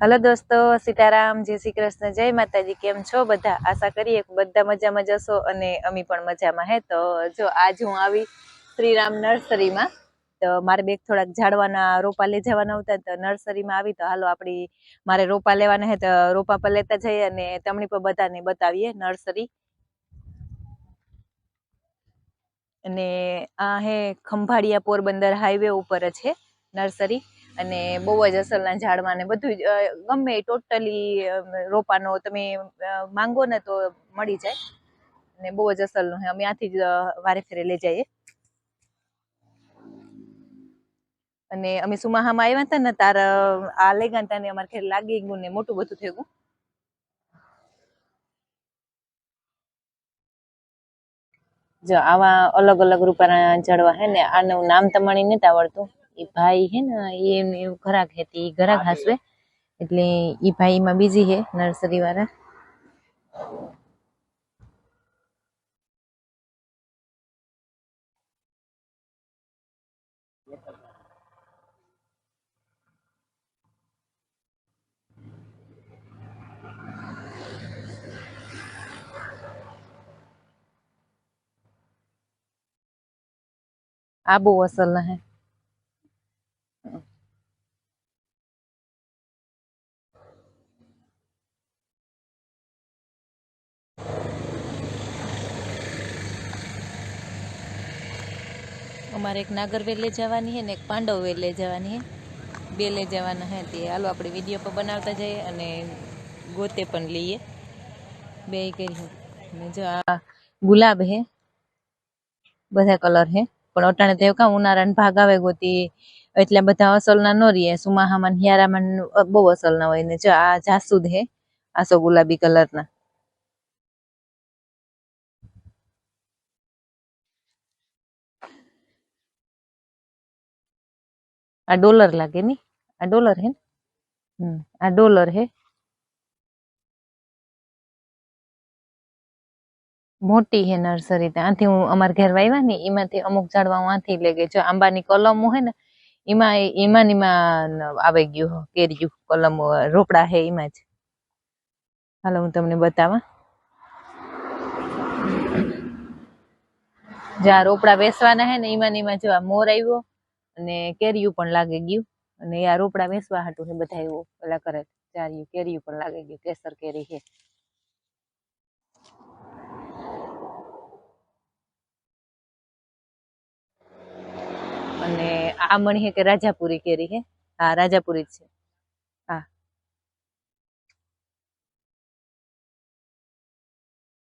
Hello દોસ્તો, સીતારામ, જય શ્રી કૃષ્ણ, જય માતાજી, કેમ છો બધા? આશા કરીએ બધા મજામાં જશો અને અમે પણ મજામાં, હે? તો જો આજ હું આવી શ્રીરામ નર્સરીમાં. તો મારે બે થોડાક ઝાડવાના રોપા લઈ જવાના હતા, તો નર્સરીમાં આવી, તો હાલો આપણી મારે રોપા લેવાના હે, તો રોપા પર લેતા જઈએ અને તમને પણ બધાને બતાવીએ નર્સરી. અને આ હે ખંભાળિયા પોરબંદર હાઈવે ઉપર છે નર્સરી. અને બહુ જ અસલના ઝાડમાં ને બધું જ, ગમે ટોટલી રોપાનો તમે માંગો ને તો મળી જાય. અને બહુ જ અસલનું અમે આથી જ વારે ફેરે લઈ જઈએ. અને અમે સુમાહામાં આવ્યા હતા ને તાર આ લઈ ગયા હતા ને અમારે ખેર લાગી ગયું ને મોટું બધું થઈ ગયું. જો આવા અલગ અલગ રૂપાના ઝાડવા હે ને આનું નામ તમને નથી આવડતું. એ ભાઈ હે ને એ એનું ઘરાક હે તે ઈ ઘરાક હાસવે. એટલે ઈ ભાઈ માં બીજી હે નર્સરી વાળા આ બહુ અસલ ના હે. અમારે એક નાગરવેલ લઈ જવાની છે ને એક પાંડવ વેલ જવાની છે બે લઈ જવાના હે તે. હાલો આપણે વીડિયો પણ બનાવતા જઈએ અને ગોતે પણ લઈએ. બે કરી જો આ ગુલાબ હે. બધા કલર હે. પણ અટાણે તો કાં ઉનાળાના ભાગ આવે ગોતી. એટલા બધા અસલના ન રહીએ સુમાહામાં હિયારામાં બહુ અસલના હોય ને જો આ જાસૂદ હે. આસો ગુલાબી કલરના. આ ડોલર લાગે ની? આ ડોલર હે ને? આ ડોલર હે. મોટી હે નર્સરી ત્યાંથી હું અમારા ઘર વાવ્યા ને એમાંથી અમુક ઝાડવા હું આથી લઈ ગઈ. જો આંબાની કલમો હે ને એમાં એમાં એમાં આવી ગયું હો, કેર્યું કલમો રોપડા હે એમાં જ. હાલો હું તમને બતાવા. જ્યાં રોપડા બેસવાના હે ને એમાં એમાં જો મોર આવ્યો. અને કેરીયું પણ લાગી ગયું. અને આ રોપડા વેસવા હાટું ને બધા એવું પેલા કરે ચાર્યું, કેરીયું પણ લાગી ગયું. કેસર કેરી છે. અને આ મણી હે કે રાજાપુરી કેરી હે હા, રાજાપુરી જ છે. હા.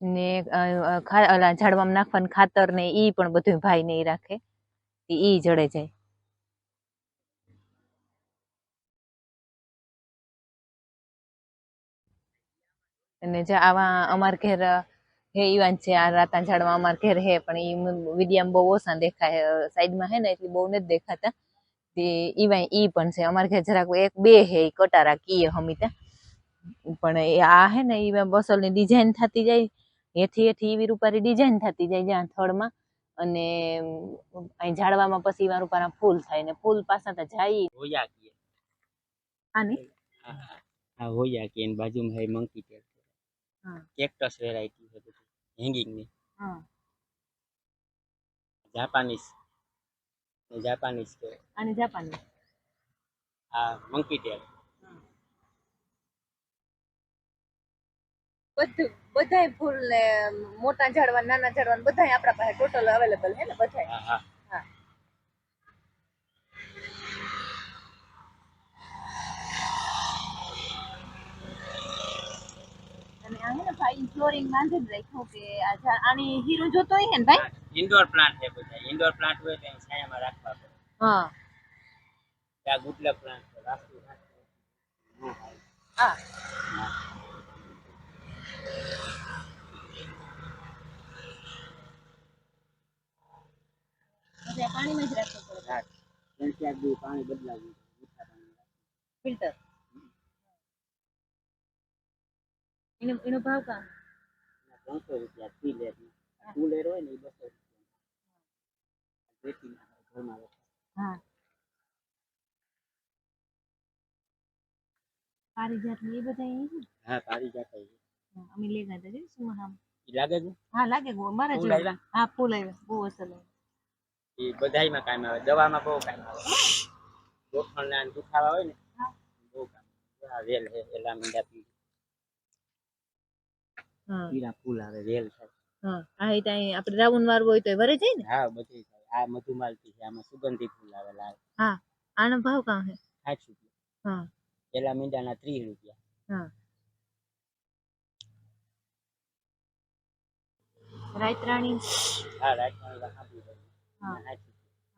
ને ઓલા ઝાડવામાં નાખવાનું ખાતર ને ઈ પણ બધું ભાઈ ને ઈ રાખે. ઈ જડે જાય. અને જે આવા અમાર ઘેર હે ઈવાન છે આ રાતા ઝાડવા અમાર ઘેર હે પણ એ વિડીયામાં બહુ ઓછા દેખાય સાઈડમાં હે ને એટલે બહુ નથી દેખાતા. તે ઈવાય ઈ પણ છે અમાર ઘેર જરાક એક બે હે એ કટારા કીએ હમીતા પણ એ આ હે ને ઈ બસલની ડિઝાઇન થતી જાય હેઠી હેઠી એવી રૂપારી ડિઝાઇન થતી જાય જ્યાં થળમાં અને અહીં ઝાડવામાં પછી એવા રૂપાના ફૂલ થાય ને ફૂલ પાછા તો જાય. હોયા કીએ. આની? હા હોયા કે એની બાજુમાં હે મંકી હા કેક્ટસ વેરાયટી છે બધી હેંગિંગની. હા. જાપાનીઝ જાપાનીઝ કે અને જાપાનીઝ આ મંકી ટેલ બધું બધાય ફૂલ ને મોટા ઝાડવા નાના ઝાડવા બધાય આપણા પાસે ટોટલ અવેલેબલ હે ને બધાય. હા હા. હા ને ભાઈ ફ્લોરિંગ બાંધી જ રાખ્યું કે આ આની હીરું જોતો હોય ને ભાઈ? ઇન્ડોર પ્લાન્ટ છે બધા. ઇન્ડોર પ્લાન્ટ હોય તો છાયામાં રાખવા પડે. હા. પ્લાન્ટ છે. વાસ્તુ આ પાણીમાં જ રાખવું પડે પાણી બદલાવું ફિલ્ટર. એનો એનો ભાવ કા? ત્રણસો રૂપિયા ફી લે ટુ લેર હોય ને એ બસો રૂપિયા. વેચી નાખે ઘરમાં. હા. પારિજાત ને એ બધા અહીં છે હા પારી જાતા છે. હા, અમે લેગા હતા જો સુમહામ. ઈ લાગે છે? હા લાગે ગો મારા. આવ્યા? હા ફૂલ આવ્યા બહુ આવ્યા. એ બધાયમાં કામ આવે દવામાં બહુ કામ આવે. ગોઠણના ના દુખાવા હોય ને હા. બહુ કામ આવે. વેલ છે એલા મીંડા પી હા પીળા ફૂલ આવે વેલ થાય. હા આ ત્યાં આપણે રાવણ મારવું હોય તો વરે જાય ને? હા બધે થાય આ મધુમાલતી છે આમાં સુગંધી ફૂલ આવે. હા આનો ભાવ કાં છે સાઠ રૂપિયા. હા. પેલા મીંડાના ત્રીસ રૂપિયા. હા. રાયતરાણી? હા દઉં હા.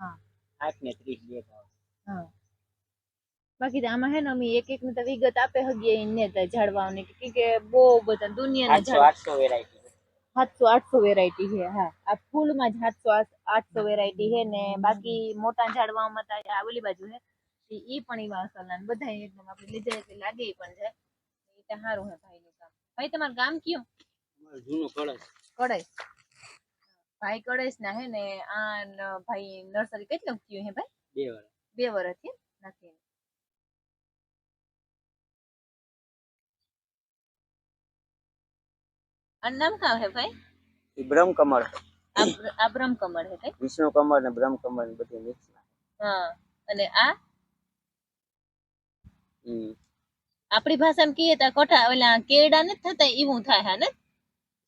હા. આઠ ને ત્રીસ બે ભાવ. હા. બાકી આમાં હે ને અમે એક એક ની તો વિગત આપે હગીએ ને તો ઝાડવાઓની કે કે બહુ બધા દુનિયાના આઠસો ઝાડ વેરાયટી સાતસો આઠસો વેરાયટી છે હા. આ ફૂલમાં જ સાતસો આઠસો વેરાયટી છે ને બાકી મોટા ઝાડવામાં તો આ ઓલી બાજુ છે. ઈ પણ એવા અસલના બધા એકદમ આપણે લીધે એટલે લાગે પણ છે. એ તો સારું છે ભાઈ નું કામ. ભાઈ તમારું ગામ કયું? જૂનું કળશ. કડાઈશ ભાઈ કડાઈશ ના હે ને આ ભાઈ નર્સરી કેટલું થયું હે ભાઈ? બે વર્ષ બે વર્ષથી નથી આ નામ કા હે ભાઈ? એ બ્રહ્મકમળ આ બ્ર- કમળ હે કઈ વિષ્ણુ કમળ ને બ્રહ્મકમળ ને બધી મિક્સ હા અને આ? આપણી ભાષામાં કહીએ તો કોઠા ઓલા કેડા ને થતા એવું થાય હા ને?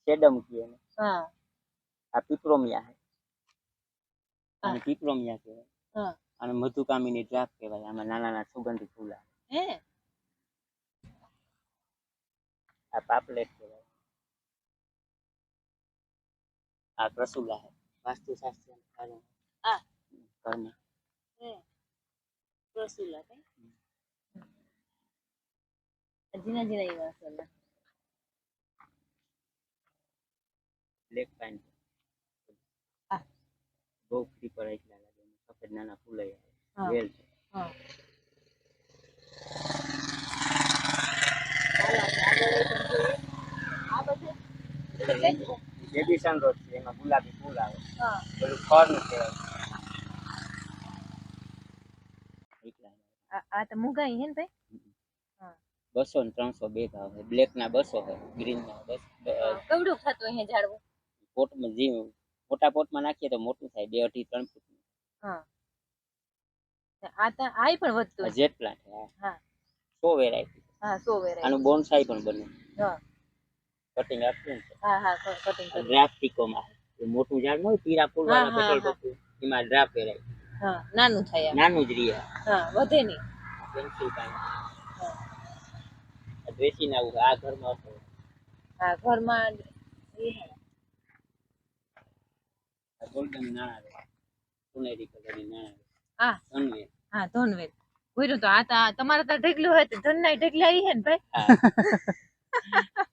કેડમ કહીએ ને હા. આ પીપરોમિયા હે. અને પીપરોમિયા કહેવાય. હા. અને મધુકામીની ડ્રાફ કહેવાય આમાં નાના નાના સુગંધી ફૂલ હે? આ પાપલેટ કહેવાય. આ રસુલા છે વાસ્તુશાસ્ત્ર સારું આ ઘરમાં હે રસુલા કઈ જીના જીના એવા અસલ બ્લેક પાઇન આ બહુ ફ્રી પર એટલા લાગે એમાં સફેદ નાના ફૂલ આવે હા. વેલ છે હા હાલો, આપણે આગળ લઈ જઈએ. આ બધે એટલે કઈ? બેબી સનરોઝ છે એમાં ગુલાબી ફૂલ આવે. હા. બધું ફર્ન કહેવાય. એટલા આ આ તો મુગાઈ હે ને ભાઈ? હા. બસો ને ત્રણસો બે ભાવ છે બ્લેક ના બસો છે ગ્રીન ના બસ કવડું થતું હે ઝાડવું? પોટમાં જે મોટા પોટમાં નાખીએ તો મોટું થાય બે અઢી ત્રણ ફૂટ. હા. આ તો આય પણ વધતું હશે. જેટ પ્લાન્ટ છે આ હા. સો વેરાયટી હા સો વેરાયટી આનું બોનસાઈ પણ બને હા. કટિંગ આપશું હા હા કટિંગ ડ્રાફ્ટ ટીકોમાં એ મોટું ઝાડ હોય પીરા ફૂલ હા, વાળા હા, પેટ્રોલ પંપ એમાં ડ્રાફ્ટ વેરાયટી હા નાનું થાય નાનું જ રહે. હા વધે નહીં. પેન્સિલ કાંઈ હા. ડ્રેસી ના આવું આ ઘરમાં હતો હા ઘરમાં ગોલ્ડન નાણા સોનેરી કલરની નાણા હા. ધનવેર. હા ધનવેર. બોલ્યું તો આ તો તમારે તો ઢગલું હોય તો ધનના ઢગલા હે ને ભાઈ. હા.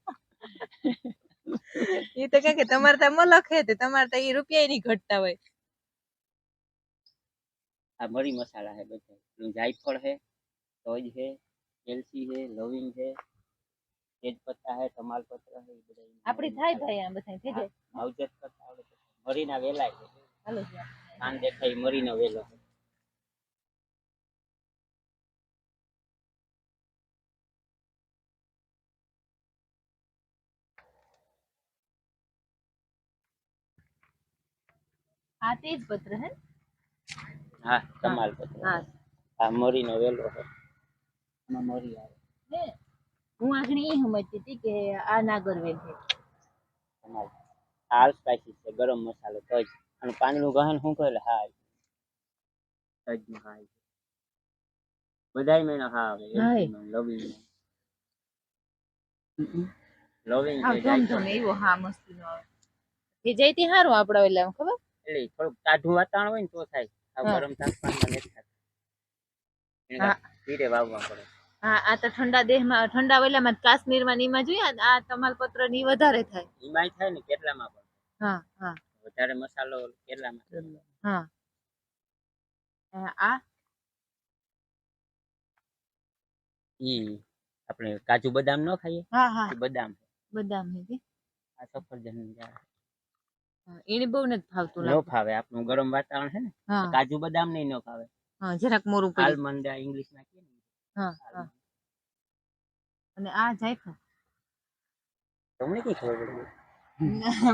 એ તો કે તમારે તો મલખ હે તે તમારે તો એ રૂપિયા ની ઘટતા હોય. આ મરી મસાલા હે બધા જાયફળ હે તજ હે એલસી હે લવિંગ છે તેજપત્તા હે તમાલપત્ર હે બધા આપડી થાય ભાઈ આ બધા થઈ જાય. માવજત કરતા આવડે મરીના વેલા છે હાલો. કાન દેખાય મરીનો વેલો છે તે જ પત્ર હે હા તમાલપત્ર હા. આ મરીનો વેલો છે આમાં મોરી આવે. હે? હું આગળ એ સમજતી હતી કે આ નાગરવેલ છે. કમાલ આલ સ્પાઈસી છે ગરમ મસાલો તજ. અને પાણીનું ગહન શું કહે હા તજનું હા બધાય મેં હા આવે લવિંગ. લવિંગ હા ગમ જાયફળ. એવો હા મસ્તી નો આવે. એ જઈતી હારું આપડે આમ ખબર? એટલે થોડુંક ટાઢું વાતાવરણ હોય ને તો થાય. આ ગરમ તાપમાનમાં નથી થતું. ધીરે વાવવા પડે. હા આ તો ઠંડા દેહમાં ઠંડા વેલામાં કાશ્મીરમાં નીમાં જોઈએ આ તમાલપત્રની વધારે થાય. એમાંય થાય ને કેટલામાં પણ. હા હા. વધારે મસાલો કેટલામાં હા. આ? ઈ આપણે કાજુ બદામ ન ખાઈએ? હા હા. બદામ બદામ હે આ સફરજન એને બહુ નથી ફાવતું ન ફાવે આપણું ગરમ વાતાવરણ છે ને કાજુ બદામ નહીં ન ફાવે. હા જરાક મોરું પડે. આલમંડ ઇંગ્લિશમાં કે ને હા હા. અને આ જાયફળ. તમને કઈ ખબર પડી?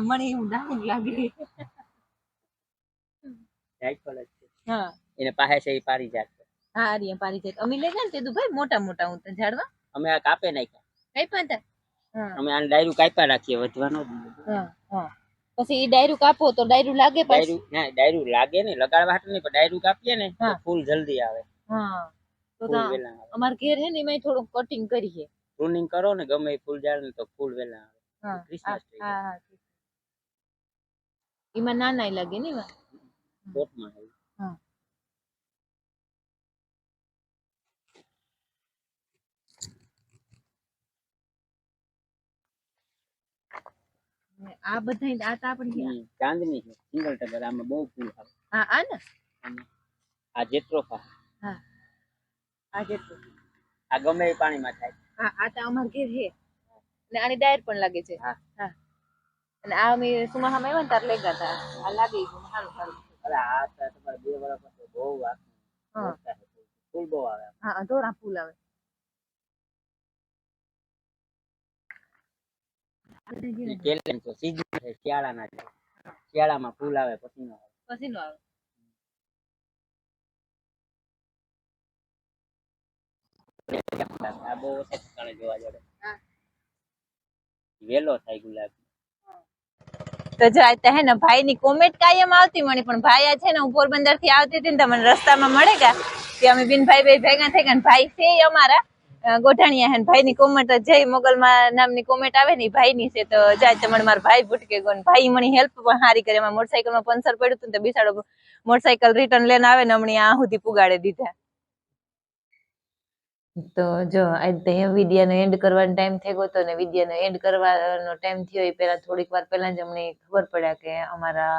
મને એવું ડાઉન લાગે. જાયફળ જ છે. હા. એને પાસે છે એ પારી જાત. છે. એમ પારી જાત. અમે લઈ ગયા ને તે ભાઈ મોટા મોટા હું ઝાડવા. અમે આ કાપે નાખ્યા. કાપ્યા હતા અમે આને ડાયરું કાપ્યા રાખીએ વધવાનો હા હા. પછી એ ડાયરું કાપો તો ડાયરું લાગે પાછું? ડાયરું ના ડાયરું લાગે ને લગાડવા હાટું નહીં પણ ડાયરું કાપીએ ને તો ફૂલ જલ્દી આવે. હા. તો અમાર ઘેર હે ને એમાં થોડુંક કટિંગ કરીએ. પ્રુનિંગ કરો ને ગમે એ ફૂલ ઝાડ ને તો ફૂલ વેલા આવે. ક્રિસમસ ટ્રી હા હા એમાં નાના લાગે ને એમાં? બોટમાં હા. આ બધા આ તો આપણી ચાંદની છે સિંગલ ટગર આમાં બહુ ફૂલ આવે. હા આ ને? આ જેટ્રોફા હા આ જેટલું. આ ગમે એ પાણીમાં થાય. હા આ તો અમાર ઘેર છે. અને આની ડાયર પણ લાગે છે. હા. હા. અને આ અમે સુમાહામાં આવ્યા ને ત્યારે લઈ ગયા હતા આ લાગી ગયું સારું સારું અરે આ તો તમારે બે વર્ષ પછી બહુ વાત હા. ફૂલ. ફૂલ બહુ આવે. હા ધોરા ફૂલ આવે. ઈ સીઝન છે શિયાળાના છે. શિયાળામાં ફૂલ આવે પછી આવે. પછી આવે. આ બહુ ઓછા ઠેકાણે જોવા જડે. વેલો થાય ગુલાબ. તો જો આ હે ને ભાઈ ની કોમેન્ટ કાયમ આવતી મળી પણ ભાઈ આ છે ને પોરબંદરથી આવતી હતી ને તમને મને રસ્તામાં મળે કે અમે બિન ભાઈ ભાઈ ભેગા થઈ ગયા ભાઈ છે અમારા. ગોઠાણીયા હે ભાઈ ની કોમેન્ટ જય મોગલમાં નામની કોમેન્ટ આવે ને ભાઈ ની છે. તો જાય તમારે મારા ભાઈ ભૂટકે ગયો ભાઈ મને હેલ્પ પણ સારી કરે. એમાં મોટરસાયકલમાં પંચર પડ્યું હતું ને બિસાડો મોટરસાયકલ રિટર્ન લઈને આવે ને હમણાં આ સુધી પુગાડી દીધા. તો જો, આજે વિદ્યાનો એન્ડ કરવાનો ટાઈમ થઈ ગયો હતો ને વિદ્યાનો એન્ડ કરવાનો ટાઈમ થયો એ પહેલા થોડીક વાર પહેલા જ અમને ખબર પડ્યા કે અમારા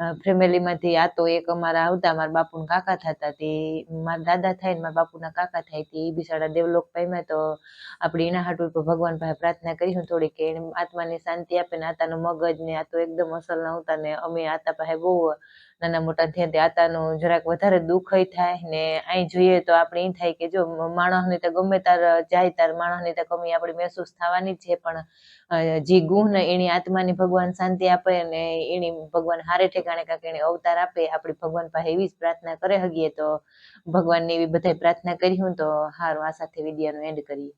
ફેમિલીમાંથી આ તો એક અમારા આવતા, મારા બાપુના કાકા થતા તે, મારા દાદા થાય ને મારા બાપુના કાકા થાય તે એ બિસાડા દેવલોક પામ્યા તો આપણે એના હાટુ ઉપર ભગવાન પાસે પ્રાર્થના કરીશું થોડી કે આત્માને શાંતિ આપે ને આતાનું મગજ ને આ તો એકદમ અસલ નહોતા ને અમે આતા પાસે બહુ નાના મોટા થયા તે આતાનું જરાક વધારે દુઃખ થાય ને અહીં જોઈએ તો આપણે એ થાય કે જો માણસને તો ગમે તાર જાય, તાર માણસની તો કમી આપણી મહેસૂસ થવાની જ છે, પણ જે ગુણ ને એની આત્માની ભગવાન શાંતિ આપે અને એની ભગવાન હારે ઠેકાણે કાંક એને અવતાર આપે, આપણી ભગવાન પાસે એવી જ પ્રાર્થના કરે હગીએ તો ભગવાનની એવી બધાય પ્રાર્થના કરી હું તો હારું, આ સાથે વિદ્યાનો એન્ડ કરીએ.